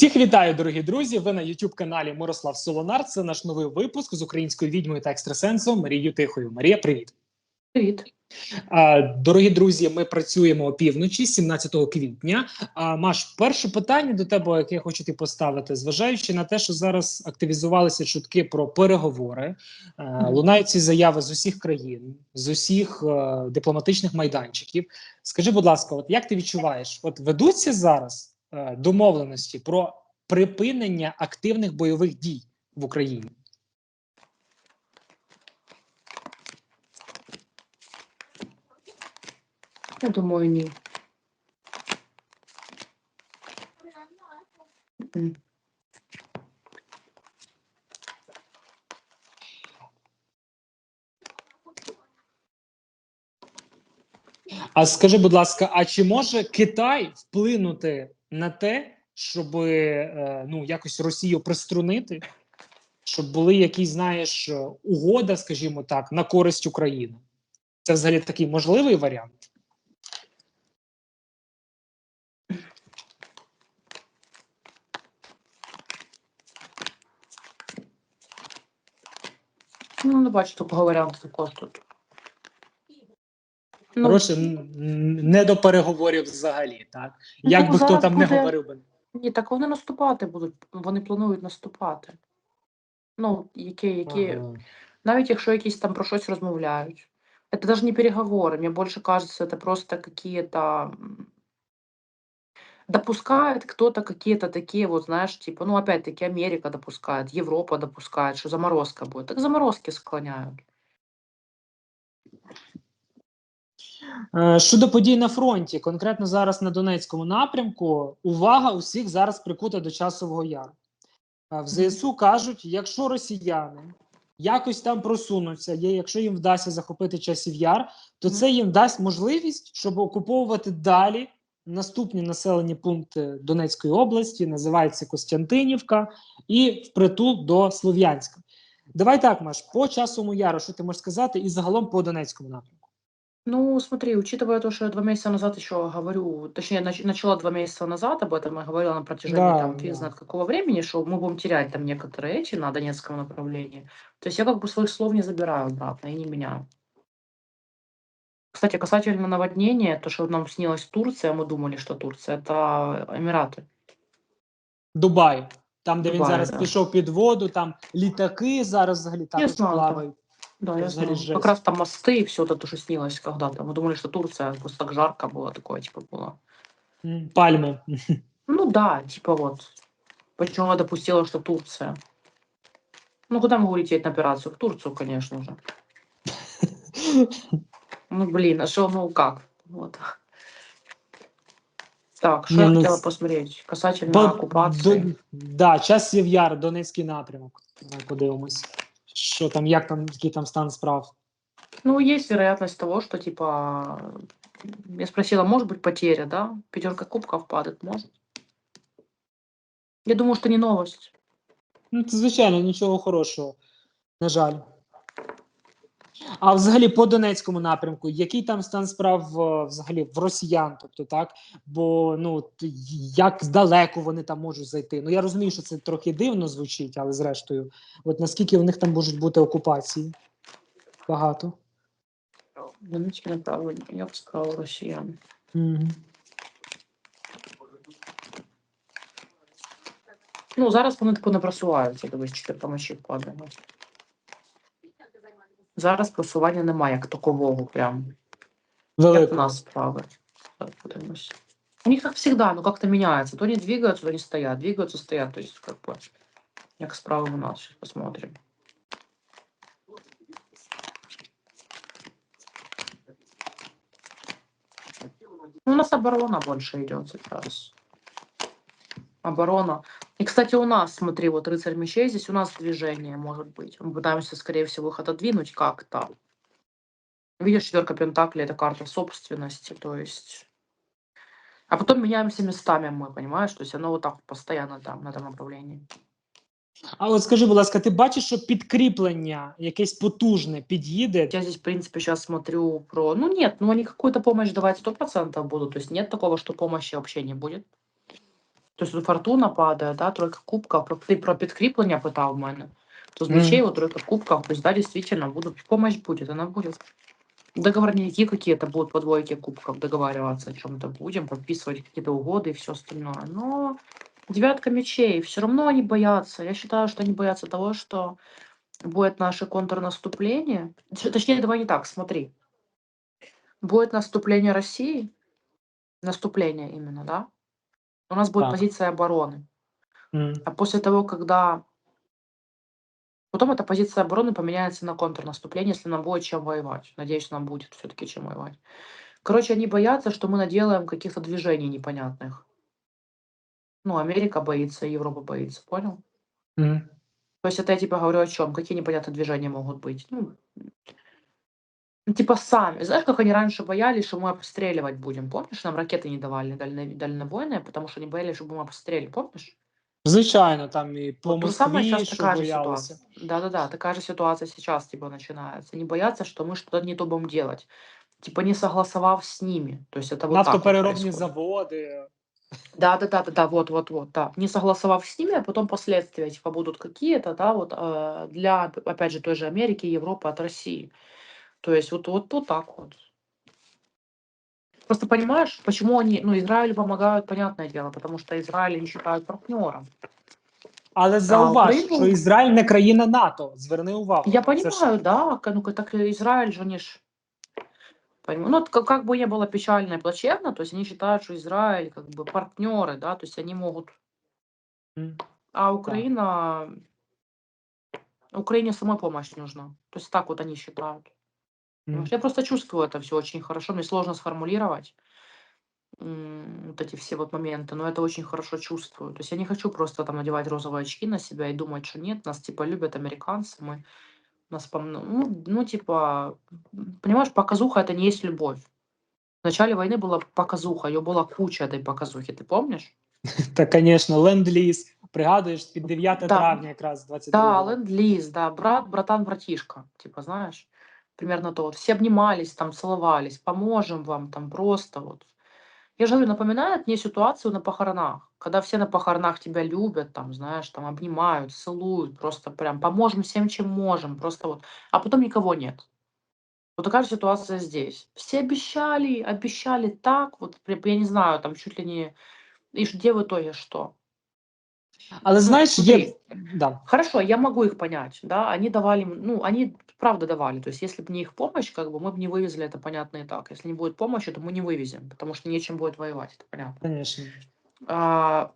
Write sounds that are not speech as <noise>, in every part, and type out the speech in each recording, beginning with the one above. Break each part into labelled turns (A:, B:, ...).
A: Всіх вітаю, дорогі друзі. Ви на youtube каналі Мирослав Солонар. Це наш новий випуск з українською відьмою та екстрасенсом Марією Тихою. Марія, привіт.
B: Привіт.
A: Дорогі друзі, ми працюємо опівночі, 17 квітня. Маш, перше питання до тебе, яке я хочу ти поставити, зважаючи на те, що зараз активізувалися чутки про переговори, лунають ці заяви з усіх країн, з усіх е, дипломатичних майданчиків. Скажи, будь ласка, от як ти відчуваєш? От ведуться зараз домовленості про припинення активних бойових дій в Україні?
B: Я думаю, ні.
A: А скажи, будь ласка, а чи може Китай вплинути на те, щоб е, ну якось Росію приструнити, щоб були якісь, знаєш, е, угода, скажімо так, на користь України? Це взагалі такий можливий варіант?
B: Ну, не бачу такого варіанту також тут. Ну,
A: Коротше, н- н- не до переговорів взагалі, так?
B: Ну,
A: Як би хто
B: зараз
A: там не
B: буде-
A: говорив би.
B: ні, так вони наступати будуть. Вони планують наступати. Ну, які, які,
A: Ага.
B: навіть якщо якісь там про щось розмовляють. Это даже не переговоры, мне больше кажется, это просто какие-то м, допускает кто-то какие-то такие вот, знаешь, типа, ну, опять-таки, Америка допускает, Европа допускает, что заморозка будет. Так заморозки склоняют.
A: Щодо подій на фронті, конкретно зараз на Донецькому напрямку, увага усіх зараз прикута до часового яру. Е, В ЗСУ кажуть, якщо росіяни якось там просунуться, якщо їм вдасться захопити часів яр, то це їм дасть можливість, щоб окуповувати далі наступні населені пункти Донецької області, називається Костянтинівка, і впритул до Слов'янська. Давай так, Маш, по часовому яру, що ти можеш сказати, і загалом по Донецькому напрямку.
B: Ну, смотри, учитывая то, что я два месяца назад еще говорю, точнее, нач- начала два месяца назад об этом и говорила на протяжении
A: Да,
B: там фиг
A: да.
B: знает какого времени, что мы будем терять там некоторые эти на Донецком направлении. То есть я как бы своих слов не забираю обратно и не меняю. Кстати, касательно наводнения, то, что нам снилась Турция, мы думали, что Турция, это Эмираты.
A: Дубай, там, де він
B: Дубай,
A: зараз
B: да.
A: пішов під воду, там літаки зараз взагалі також
B: знала,
A: плавають.
B: Да, я знаю.
A: жесть.
B: Как раз там мосты и все это, то, что снилось когда-то. Мы думали, что Турция, просто так жарко было, такое типа было.
A: М, Пальми. <laughs>
B: Ну да, типа вот. Почему я допустила, что Турция? Ну, куда могу лететь на операцию? В Турцию, конечно же. Ну, блин, а что, ну как? Вот. Так, что я
A: ну,
B: хотела посмотреть? Касательно
A: Бо-
B: оккупации.
A: до- да, часів яр, Донецький напрямок. Давай подивимось. Що там, як там, який там стан справ?
B: Ну, есть вероятность того, что, типа, я спросила, может быть потеря, да? Пятерка кубков падает, может? Я думаю, что не новость.
A: Ну, це, звичайно, нічого хорошого. На жаль. А взагалі по Донецькому напрямку, який там стан справ е, взагалі в росіян? Тобто так, бо ну як далеко вони там можуть зайти? Ну я розумію, що це трохи дивно звучить, але зрештою, от наскільки в них там можуть бути окупації? Багато.
B: Донецкий направление, я бы сказала, россиян.
A: Угу.
B: Ну, зараз вони тако не просуваються, дивись, чотири помощі падає. Зараз просування немає як такового прям. Як у нас справи. Подивимось. У них как всегда, ну как-то меняется. То они двигаются, то они стоят. Двигаются, стоят. То есть, как бы, як справа у нас. Сейчас посмотрим. Ну, у нас оборона больше идет сейчас. Оборона. И, кстати, у нас, смотри, вот рыцарь мечей, здесь у нас движение может быть. Мы пытаемся, скорее всего, их отодвинуть как-то. Видишь, четверка пентаклей это карта собственности, то есть. А потом меняемся местами мы, понимаешь? То есть оно вот так вот постоянно там, на этом направлении.
A: А от скажи, будь ласка, ти бачиш, що підкріплення якесь потужне під'їде?
B: Я здесь, в принципе, сейчас смотрю про... Ну нет, ну они какую-то помощь давать 100% будут. То есть нет такого, что помощи вообще не будет. То есть тут фортуна падає, да, тройка кубків. Про, ти про підкріплення питав мене. То з
A: Мгм.
B: мечей вот тройка кубков, то есть да, действительно, будут, помощь будет, она будет. Договорники какие-то будут по двойке кубков договариваться о чем-то будем, подписывать какие-то угоды и все остальное. Но девятка мечей, все равно они боятся. Я считаю, что они боятся того, что будет наше контрнаступление. Т- Точнее, давай не так, смотри. Будет наступление России, наступление именно, да? у нас будет
A: Так.
B: позиция обороны.
A: М.
B: А после того, когда... Потом эта позиция обороны поменяется на контрнаступление, если нам будет чем воевать. Надеюсь, нам будет все-таки чем воевать. Короче, они боятся, что мы наделаем каких-то движений непонятных. Ну, Америка боится, Европа боится, понял?
A: М.
B: То есть это я тебе говорю о чем? Какие непонятные движения могут быть? Ну, типа сами. Знаешь, как они раньше боялись, что мы обстреливать будем? Помнишь, нам ракеты не давали дальне- дальнобойные, потому что они боялись, что будем обстреливать. Помнишь?
A: Звичайно, там і по
B: Вот то же самое
A: Москві,
B: сейчас
A: що
B: такая же
A: боялися.
B: ситуация. Да-да-да, такая же ситуация сейчас типа начинается. Они боятся, что мы что-то не то будем делать. Типа не согласовав с ними. То есть это вот так вот
A: Нафтопереробні
B: происходит.
A: заводи.
B: Да, да, да, да, да, вот, вот, вот, да. Не согласовав с ними, а потом последствия типа будут какие-то, да, вот э, для, опять же, той же Америки, Европы от России. То есть вот, вот, вот так вот. Просто понимаешь, почему они, ну, Израилю помогают, понятное дело, потому что Израиль они считают партнером.
A: Але зауваж,
B: Україну-
A: що Ізраїль не країна НАТО. Зверни увагу.
B: Я
A: Це ж-
B: понимаю, да, ка- ну, ка- так и Израиль же, они ж, поним- ну, вот как, как бы не было печально и плачевно, то есть они считают, что Израиль как бы партнеры, да, то есть они могут
A: М.
B: А Украина... Украине самой помощь нужна. То есть так вот они считают.
A: М.
B: Понимаешь? Я просто чувствую это все очень хорошо. Мне сложно сформулировать м, вот эти все вот моменты, но это очень хорошо чувствую. То есть я не хочу просто там надевать розовые очки на себя и думать, что нет, нас типа любят американцы, мы нас пом- ну, ну типа, м, понимаешь, показуха это не есть любовь. В начале войны была показуха, ее была куча этой показухи, ты помнишь? <laughs>
A: Та, звісно, ленд-ліз. Пригадуєш, під 9
B: Да.
A: травня якраз 22
B: Да, ленд-лиз, да, брат, братан, братишка, типа, знаешь, примерно то. Вот. Все обнимались, там, целовались, поможем вам, там, просто вот. Я же говорю, напоминает мне ситуацию на похоронах, когда все на похоронах тебя любят, там, знаешь, там, обнимают, целуют, просто прям поможем всем, чем можем, просто вот. А потом никого нет. Вот такая ситуация здесь. Все обещали, обещали так, вот, я не знаю, там, чуть ли не... И где в итоге что?
A: Але
B: Ну,
A: знаєш, є.
B: смотри,
A: Да.
B: Хорошо, я могу их понять, да, они давали, м- ну, они правда давали, то есть если бы не их помощь, как бы мы бы не вывезли, это понятно и так. Если не будет помощи, то мы не вывезем, потому что нечем будет воевать, это понятно.
A: Звісно.
B: А,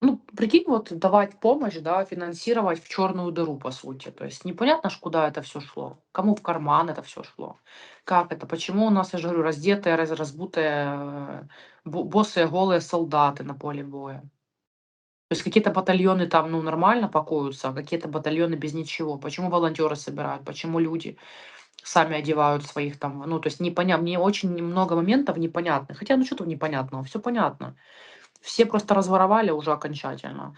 B: ну, прикинь, вот давать помощь, да, финансировать в черную дыру, по сути. То есть непонятно ж, куда это все шло, кому в карман это все шло, как это, почему у нас, я же говорю, раздетые, раз- разбутые, э, бо- босые, голые солдаты на поле боя. То есть какие-то батальоны там, ну, нормально пакуются, а какие-то батальоны без ничего. Почему волонтеры собирают? Почему люди сами одевают своих там, ну, то есть непонятно, мне очень много моментов непонятных. Хотя, ну, что тут непонятного? Все понятно. Все просто разворовали уже окончательно.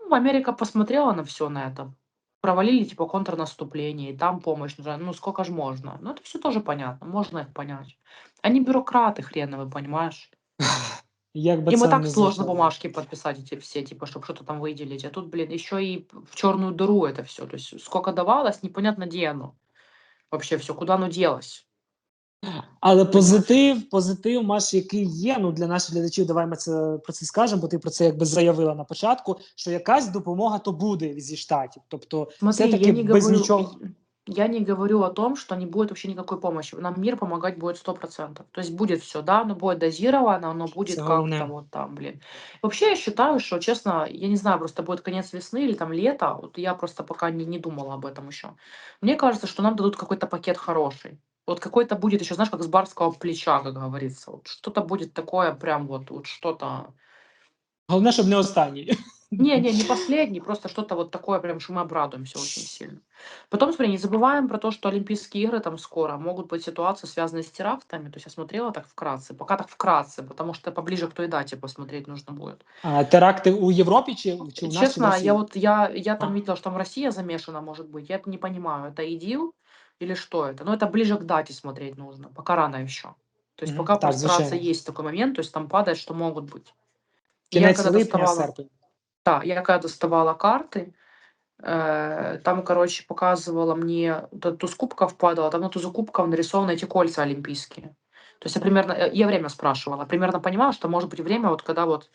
B: Ну, Америка посмотрела на все на это. Провалили, типа, контрнаступление, и там помощь нужна. Ну, сколько же можно? Ну, это все тоже понятно, можно их понять. Они бюрократы хреновые, понимаешь? <laughs>
A: Як би
B: Им
A: це
B: и так
A: не
B: сложно
A: звучало.
B: бумажки подписать эти все, типа, чтобы что-то там выделить. А тут, блин, еще и в черную дыру это все. То есть сколько давалось, непонятно, где оно. Вообще все, куда оно делось.
A: Але позитив, позитив, Маш, який є. Ну для наших глядачів, давай ми це про це скажемо, бо ти про це якби заявила на початку. Що якась допомога то буде зі штатів. Тобто,
B: Смотри,
A: все-таки
B: я не,
A: без
B: говорю,
A: нічого.
B: Я не говорю о том, что не будет вообще никакой помощи. Нам мир помогать будет 100%. То есть будет все, да, оно будет дозировано, оно будет
A: Це
B: как-то вот там, блин. Вообще я считаю, что, честно, я не знаю, просто будет конец весны или там лето, вот я просто пока не, не думала об этом еще. Мне кажется, что нам дадут какой-то пакет хороший. Вот какой-то будет еще, знаешь, как с барского плеча, как говорится. Вот что-то будет такое прям вот, вот что-то...
A: Головне, щоб не останній.
B: Не, не, <laughs> не последний, просто что-то вот такое, прям, что мы обрадуемся очень сильно. Потом, смотри, не забываем про то, что Олимпийские игры там скоро, могут быть ситуации, связанные с терактами. То есть я смотрела так вкратце, пока так вкратце, потому что поближе к той дате посмотреть нужно будет.
A: А, теракти у Європі чи, чи у нас? чи в
B: Честно,
A: Росії?
B: я вот, я, я там
A: А.
B: видела, что там Россия замешана, может быть, я это не понимаю, это ИДИЛ или что это? Но это ближе к дате смотреть нужно, пока рано еще. То есть
A: Мгм,
B: пока
A: так,
B: прострация
A: звичайно.
B: есть такой момент, то есть там падает, что могут быть.
A: Кінець
B: коли
A: липня, серпень.
B: Да, я когда доставала карты, э, там, короче, показывала мне, т- туз кубков падала, там на тузу кубков нарисованы эти кольца олимпийские. То есть я примерно, э, я время спрашивала, примерно понимала, что может быть время, вот когда вот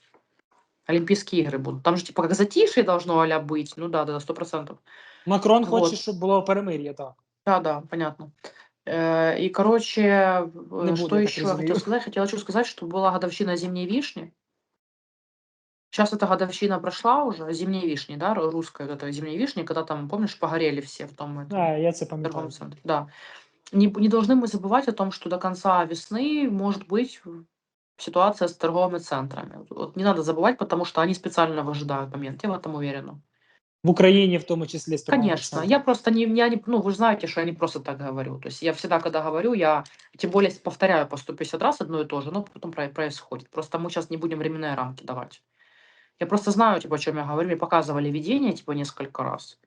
B: Олимпийские игры будут. Там же типа как затишье должно а быть, ну да, да, сто процентов.
A: Макрон
B: Вот.
A: хоче, щоб було перемир'я, так.
B: Да, да, понятно. Э, И, короче,
A: Не
B: что
A: я так
B: еще я хотела сказать? Хотела еще сказать, что была годовщина зимней вишни. Сейчас эта годовщина прошла уже, зимней вишни, да, ру- русская вот эта зимней вишни, когда там, помнишь, погорели все в том этом
A: А, я це
B: торговом
A: пам'ятаю.
B: центре. Да. Не, не должны мы забывать о том, что до конца весны может быть ситуация с торговыми центрами. Вот- Вот не надо забывать, потому что они специально выжидают момент, я в этом уверена.
A: В Україні, в тому числі, з торговим
B: Конечно,
A: центром.
B: я просто не, я не, ну вы же знаете, что я не просто так говорю. То есть я всегда, когда говорю, я тем более повторяю по 150 раз одно и то же, но потом про- происходит. Просто мы сейчас не будем временные рамки давать. Я просто знаю, типа, о чем я говорю. Мне показывали видение, типа, несколько раз.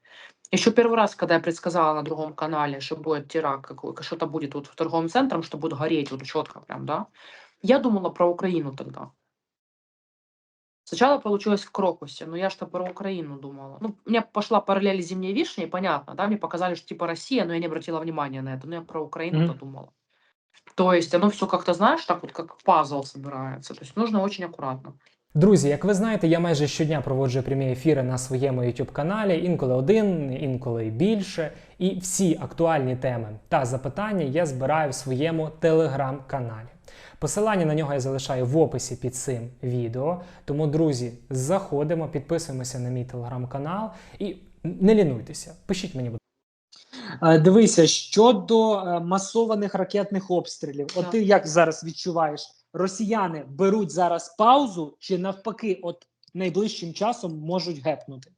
B: Еще первый раз, когда я предсказала на другом канале, что будет теракт, какой, что-то будет вот в торговом центре, что будет гореть вот четко прям, да, я думала про Украину тогда. Сначала получилось в Крокусе, но я что про Украину думала. Ну, у меня пошла параллель зимней вишни, понятно, да, мне показали, что типа Россия, но я не обратила внимания на это, но я про Украину-то
A: Мгм.
B: думала. То есть оно все как-то, знаешь, так вот как пазл собирается. То есть нужно очень аккуратно.
C: Друзі, як ви знаєте, я майже щодня проводжу прямі ефіри на своєму YouTube каналі, інколи один, інколи більше. І всі актуальні теми та запитання я збираю в своєму телеграм-каналі. Посилання на нього я залишаю в описі під цим відео. Тому, друзі, заходимо, підписуємося на мій телеграм-канал і не лінуйтеся. Пишіть мені, будь
A: Е, Дивися, щодо е, масованих ракетних обстрілів, от ти як зараз відчуваєш? Росіяни беруть зараз паузу, чи навпаки, от найближчим часом можуть гепнути?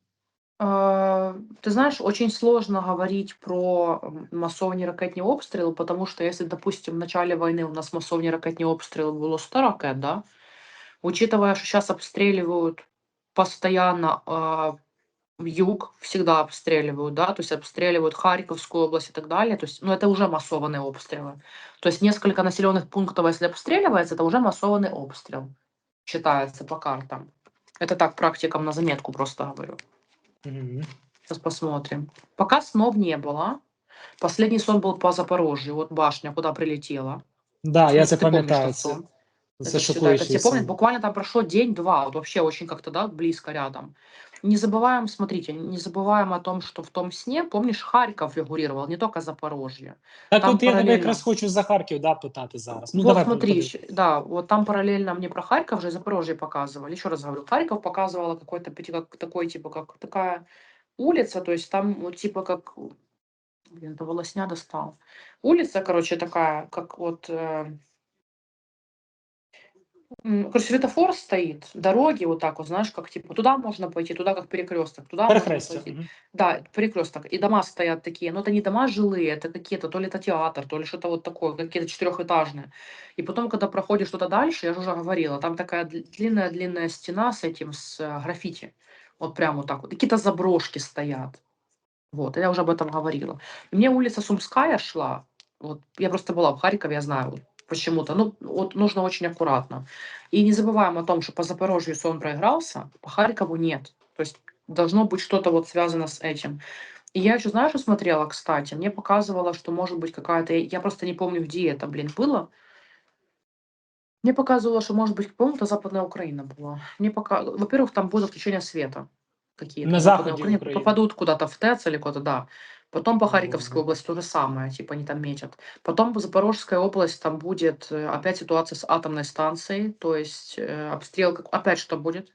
B: А, Ты знаешь, очень сложно говорить про м, масовні ракетні обстріли, потому что если, допустим, в начале войны у нас масовні ракетні обстріли було 100 ракет, да, учитывая, что сейчас обстреливают постоянно а, юг, всегда обстреливают, да, то есть обстреливают Харьковскую область и так далее, то есть, ну, это уже массованные обстрелы. То есть несколько населенных пунктов, если обстреливается, это уже массованный обстрел, считается по картам. Это так, практикам на заметку просто говорю.
A: Мгм.
B: Сейчас посмотрим. Пока снов не было. Последний сон был по Запорожью. Вот башня, куда прилетела.
A: Да, я це
B: ты помнишь
A: пам'ятаю.
B: тот
A: Це,
B: сон?
A: це
B: Это это все помнят. Буквально там прошло день-два. Вот вообще очень как-то, да, близко рядом. Не забываем, смотрите, не забываем о том, что в том сне, помнишь, Харьков фигурировал, не только Запорожье.
A: Так
B: там
A: от я тебе
B: паралельно.
A: якраз хочу за Харків да, питати зараз. Ну,
B: вот
A: давай
B: смотри, да, вот там параллельно мне про Харьков же и Запорожье показывали. Еще раз говорю, Харьков показывала какой-то как, такой, типа, как такая улица, то есть там, вот, типа, как... Блин, это волосня достал. Улица, короче, такая, как вот... э, Короче, светофор стоит, дороги вот так вот, знаешь, как типа туда можно пойти, туда как перекресток, туда можно
A: Перехрестя.
B: пойти.
A: Мгм.
B: Да, перекресток. И дома стоят такие, но это не дома жилые, это какие-то, то ли это театр, то ли что-то вот такое, какие-то четырехэтажные. И потом, когда проходишь что-то дальше, я же уже говорила, там такая дл- длинная-длинная стена с этим, с э, граффити. Вот прям вот так вот. Какие-то заброшки стоят. Вот, я уже об этом говорила. И мне улица Сумская шла. Вот, я просто была в Харькове, я знаю, почему-то. Ну, вот нужно очень аккуратно. И не забываем о том, что по Запорожью сон проигрался, по Харькову нет. То есть должно быть что-то вот связано с этим. И я еще, знаешь, что смотрела, кстати? Мне показывало, что может быть какая-то... Я просто не помню, где это, блин, было. Мне показывало, что, может быть, по-моему, это Западная Украина была. Мне пока... Во-первых, там будет отключение света. Какие-то.
A: На
B: Западной Украине
A: Украины.
B: попадут куда-то в ТЭЦ или куда-то, да. Потом по Харьковской
A: Мгм.
B: области то же самое, типа они там метят. Потом по Запорожская область, там будет э, опять ситуация с атомной станцией, то есть э, обстрел, как... опять что будет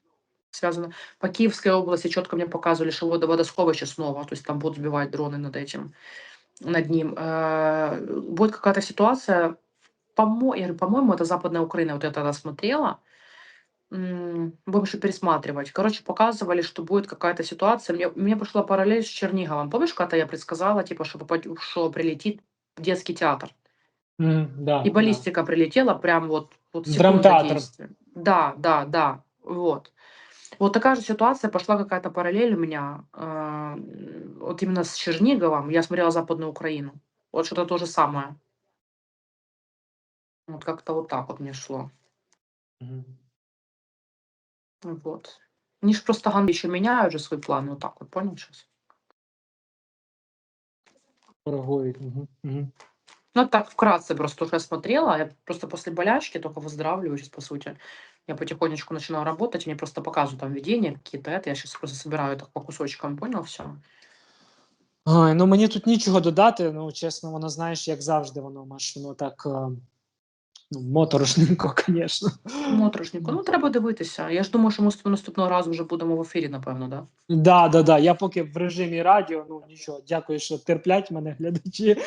B: связано. По Киевской области четко мне показывали, что водо- водосховище снова, то есть там будут сбивать дроны над этим, над ним. Э, Будет какая-то ситуация, по-моему, я говорю, по-моему, это Западная Украина, вот я тогда смотрела, М, будем еще пересматривать. Короче, показывали, что будет какая-то ситуация. Мне, мне пришла параллель с Черниговым. Помнишь, когда я предсказала, типа, что, попадет, что прилетит детский театр?
A: Мгм, да,
B: И баллистика прилетела прям вот, вот секунда
A: Драмтеатр.
B: действия. Да, да, да, вот. Вот такая же ситуация, пошла какая-то параллель у меня, э, вот именно с Черниговым, я смотрела Западную Украину, вот что-то то же самое. Вот как-то вот так вот мне шло.
A: Мгм.
B: Вот. Они ж просто ган еще меняют же свой план. Вот так вот, понял сейчас?
A: Коригують. Угу. Угу.
B: Ну, так вкратце просто уже смотрела. Я просто после болячки только выздоравливаю сейчас, по сути. Я потихонечку начинаю работать, мне просто показывают там видения какие-то. Это я сейчас просто собираю так по кусочкам, понял все?
A: Ой, ну мені тут нічого додати. Ну, чесно, воно знаєш, як завжди, воно маш, воно так е, ну, моторошненько, звісно.
B: Моторошненько. Ну, треба дивитися. Я ж думаю, що ми наступного разу вже будемо в ефірі, напевно, да?
A: Да, да, да. Я поки в режимі радіо, ну нічого, дякую, що терплять мене глядачі.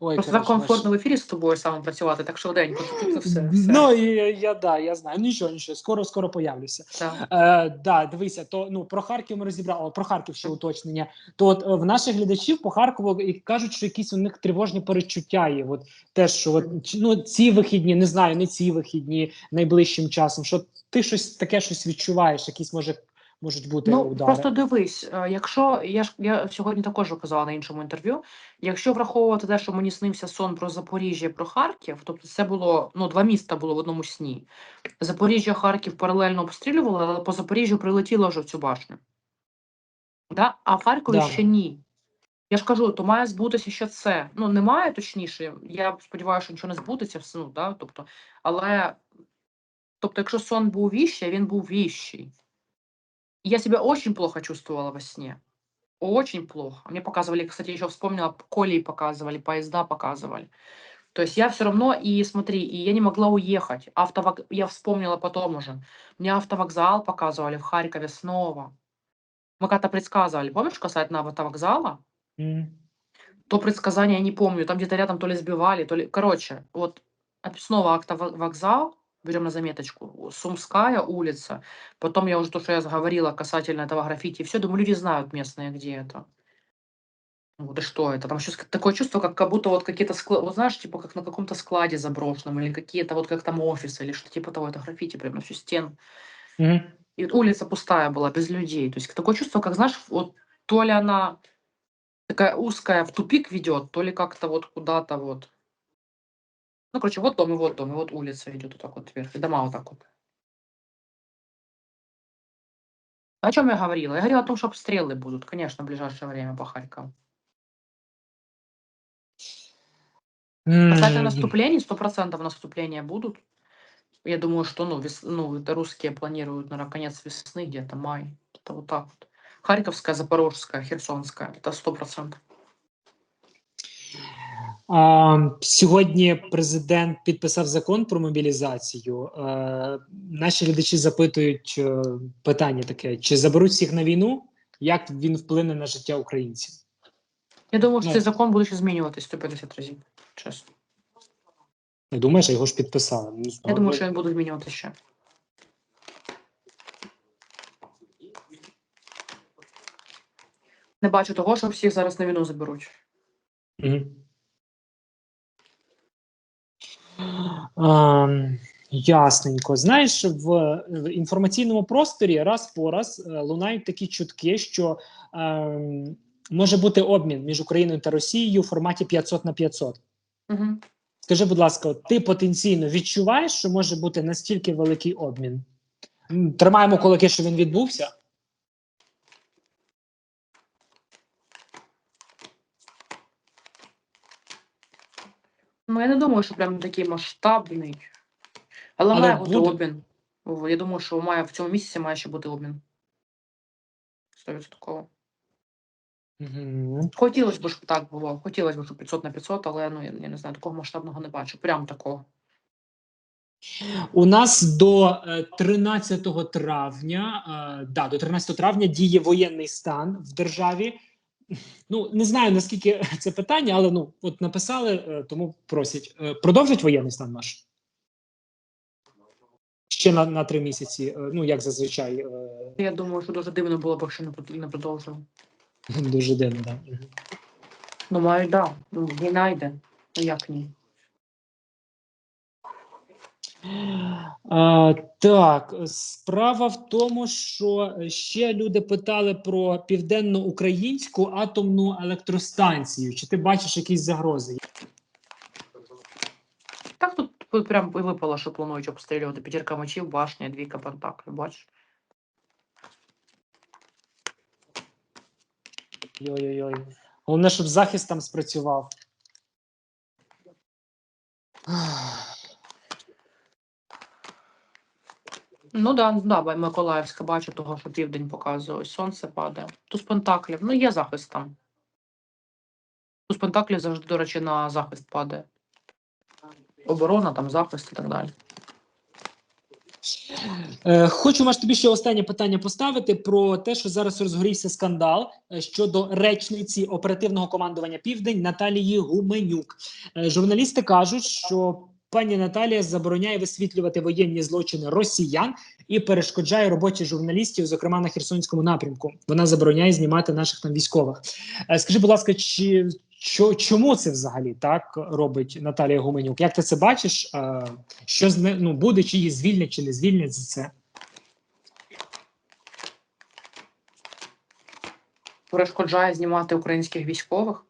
A: Ой,
B: Просто так комфортно в ефірі з тобою саме працювати, так швиденько. Тут це все. все.
A: Ну і я да, я знаю. Нічого, нічого, скоро, скоро появлюся.
B: Да.
A: Е, да, дивися, то ну про Харків ми розібрали, про Харків ще уточнення. То от е, в наших глядачів по Харкову і кажуть, що якісь у них тривожні перечуття є. От те, що от, ну, ці вихідні, не знаю, не ці вихідні найближчим часом. Що ти щось таке щось відчуваєш, якісь може можуть бути
B: Ну,
A: удари.
B: просто дивись, е, якщо я ж я сьогодні також казала на іншому інтерв'ю, якщо враховувати те, що мені снився сон про Запоріжжя, про Харків, тобто це було ну два міста було в одному сні. Запоріжжя, Харків паралельно обстрілювали, але по Запоріжжю прилетіло вже в цю башню. Да? А в Харкові
A: Да.
B: ще ні. Я ж кажу, то має збутися ще це. Ну, немає точніше. Я сподіваюся, що нічого не збудеться все, ну, да? тобто, але тобто, якщо сон був віщий, він був віщий. И Я себя очень плохо чувствовала во сне. Очень плохо. Мне показывали, кстати, еще вспомнила, колеи показывали, поезда показывали. То есть я все равно, и смотри, и я не могла уехать. Автовок... Я вспомнила потом уже. Мне автовокзал показывали в Харькове снова. Мы как-то предсказывали. Помнишь касательно автовокзала?
A: М.
B: То предсказание я не помню. Там где-то рядом то ли сбивали, то ли... Короче, вот оп- снова автовокзал, берем на заметочку, Сумская улица. Потом я уже то, что я говорила касательно этого граффити, все, думаю, люди знают местные, где это. Вот и что это? Там сейчас такое чувство, как, как будто вот какие-то склады, вот знаешь, типа как на каком-то складе заброшенном, или какие-то вот как там офисы, или что типа того, это граффити прям на всю стену.
A: Мгм.
B: И улица пустая была, без людей. То есть такое чувство, как, знаешь, вот то ли она такая узкая в тупик ведет, то ли как-то вот куда-то вот. Ну, короче, вот дом и вот дом, и вот улица идет вот так вот вверх, и дома вот так вот. О чем я говорила? Я говорила о том, что обстрелы будут, конечно, в ближайшее время по Харькову. Касательно
A: М.
B: наступлений, сто процентов наступления будут. Я думаю, что, ну, вес, ну, это русские планируют, наверное, конец весны, где-то май. Это вот так вот. Харьковская, Запорожская, Херсонская. Это сто процентов.
A: Сьогодні президент підписав закон про мобілізацію. Наші глядачі запитують е, питання таке: чи заберуть всіх на війну? Як він вплине на життя українців?
B: Я думаю, що
A: Ну.
B: цей закон буде ще змінюватись 150 разів. Чесно.
A: Не думаєш, його ж підписали.
B: Я думаю, що він буде змінюватися ще. Не бачу того, що всіх зараз на війну заберуть.
A: Мгм. Ем, Ясненько. Знаєш, в, в інформаційному просторі раз по раз е, лунають такі чутки, що ем, може бути обмін між Україною та Росією в форматі 500 на 500.
B: Угу.
A: Скажи, будь ласка, ти потенційно відчуваєш, що може бути настільки великий обмін? Тримаємо кулаки, що він відбувся.
B: Ну, я не думаю, що прям такий масштабний. Але,
A: Але
B: має бути
A: буде.
B: обмін. О, Я думаю, що має в цьому місяці має ще бути обмін. 100%.
A: Угу.
B: Хотілося б, щоб так було. Хотілося б, щоб 500 на 500, але ну, я, я не знаю, такого масштабного не бачу. Прям такого.
A: У нас до е, 13 травня, е, да, до 13 травня діє воєнний стан в державі. Ну не знаю наскільки <laughs> це питання, але ну от написали, е, тому просять. Е, Продовжить воєнний стан наш? Ще на, на три місяці. е, Ну як зазвичай,
B: Я думаю, що дуже дивно було б, якщо не продовжував.
A: дуже дивно. Да.
B: Ну, мають, да. Ну, війна йде. Ну, як ні?
A: А, так, справа в тому, що ще люди питали про південноукраїнську атомну електростанцію. Чи ти бачиш якісь загрози?
B: Так тут прям і випало, що планують обстрілювати. П'ятірка мечів, башня, двійка пентаклів, бачиш?
A: Йой-йой-йой. Головне, щоб захист там спрацював.
B: Ну да, да, бо Миколаївська бачу того, що південь показує. Сонце падає. Туз пентаклів. Ну, є захист там. Туз пентаклів завжди, до речі, на захист падає. Оборона, там захист і так далі.
A: Е, Хочу Маш, тобі ще останнє питання поставити про те, що зараз розгорівся скандал е, щодо речниці оперативного командування Південь Наталії Гуменюк. Е, Журналісти кажуть, що пані Наталія забороняє висвітлювати воєнні злочини росіян і перешкоджає роботі журналістів, зокрема на Херсонському напрямку. Вона забороняє знімати наших там військових. Е, Скажи, будь ласка, чи чому це взагалі так робить Наталія Гуменюк? Як ти це бачиш? Е, Що з не ну буде, чи її звільнять, чи не звільнять за це?
B: Перешкоджає знімати українських військових.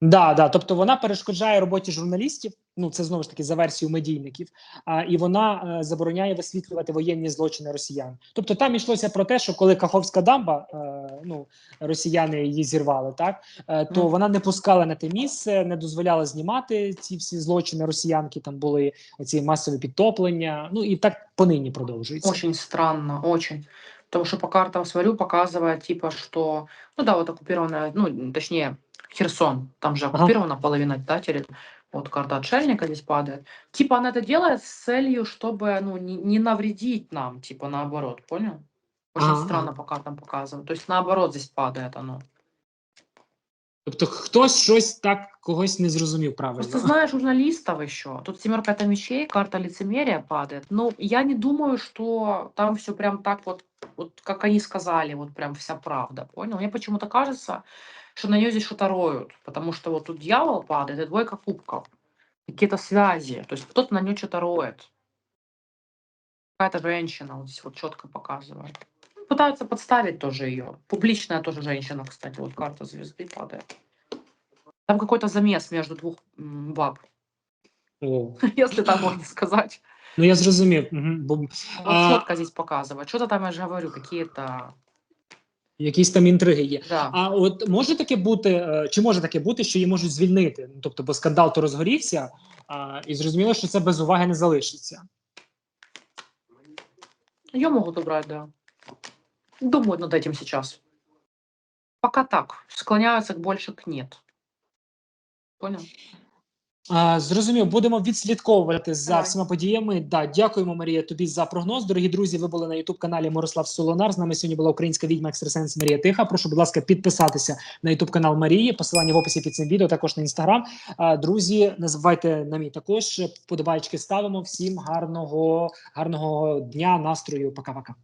A: Да, да. Тобто вона перешкоджає роботі журналістів. Ну це знову ж таки за версією медійників. А і вона е, забороняє висвітлювати воєнні злочини росіян. Тобто там йшлося про те, що коли Каховська дамба, е, ну росіяни її зірвали, так е, то вона не пускала на те місце, не дозволяла знімати ці всі злочини росіянки. Там були оці масові підтоплення. Ну і так понині продовжується.
B: Очень странно, очень. Потому что по картам смотрю, показывает, типа, что, ну да, вот оккупированная, ну, точнее, Херсон, там же
A: Ага.
B: половина, да, территории. Вот карта отшельника здесь падает. Типа она это делает с целью, чтобы, ну, не, не навредить нам, типа, наоборот, понял? Очень
A: Ага,
B: странно по картам показывают. То есть, наоборот, здесь падает оно.
A: Тобто хтось щось так когось не зрозумів правильно.
B: Просто знаешь журналистов еще. Тут семерка это мечей, карта лицемерия падает. Ну, я не думаю, что там все прям так вот, вот, как они сказали, вот прям вся правда, понял? Мне почему-то кажется, что на нее здесь что-то роют, потому что вот тут дьявол падает, и двойка кубков, какие-то связи, то есть кто-то на нее что-то роет. Какая-то женщина вот здесь вот четко показывает. Пытаются подставить тоже ее. Публичная тоже женщина, кстати, вот карта звезды падает. Там какой-то замес между двух баб,
A: О. <laughs>
B: если так можно сказать.
A: Ну я зрозумів. Бо
B: Вот
A: А-
B: здесь показывает. Что-то там, я же говорю, какие-то...
A: якісь там інтриги є.
B: Да.
A: А от може таке бути, е, чи може таке бути, що її можуть звільнити? Ну тобто, бо скандал то розгорівся, а, і зрозуміло, що це без уваги не залишиться.
B: Ее могут убрать, да. Думают над этим сейчас. Пока так. Склоняются больше к нет. Понял?
A: А, зрозумів, будемо відслідковувати за
B: Давай.
A: всіма подіями. Да, дякуємо, Марія, тобі за прогноз. Дорогі друзі, ви були на Ютуб каналі Мирослав Солонар. З нами сьогодні була українська відьма екстрасенс Марія Тиха. Прошу, будь ласка, підписатися на Ютуб канал Марії. Посилання в описі під цим відео, також на інстаграм. Друзі, не забувайте на мій також. Подобайки ставимо. Всім гарного, гарного дня, настрою. Пока-пока.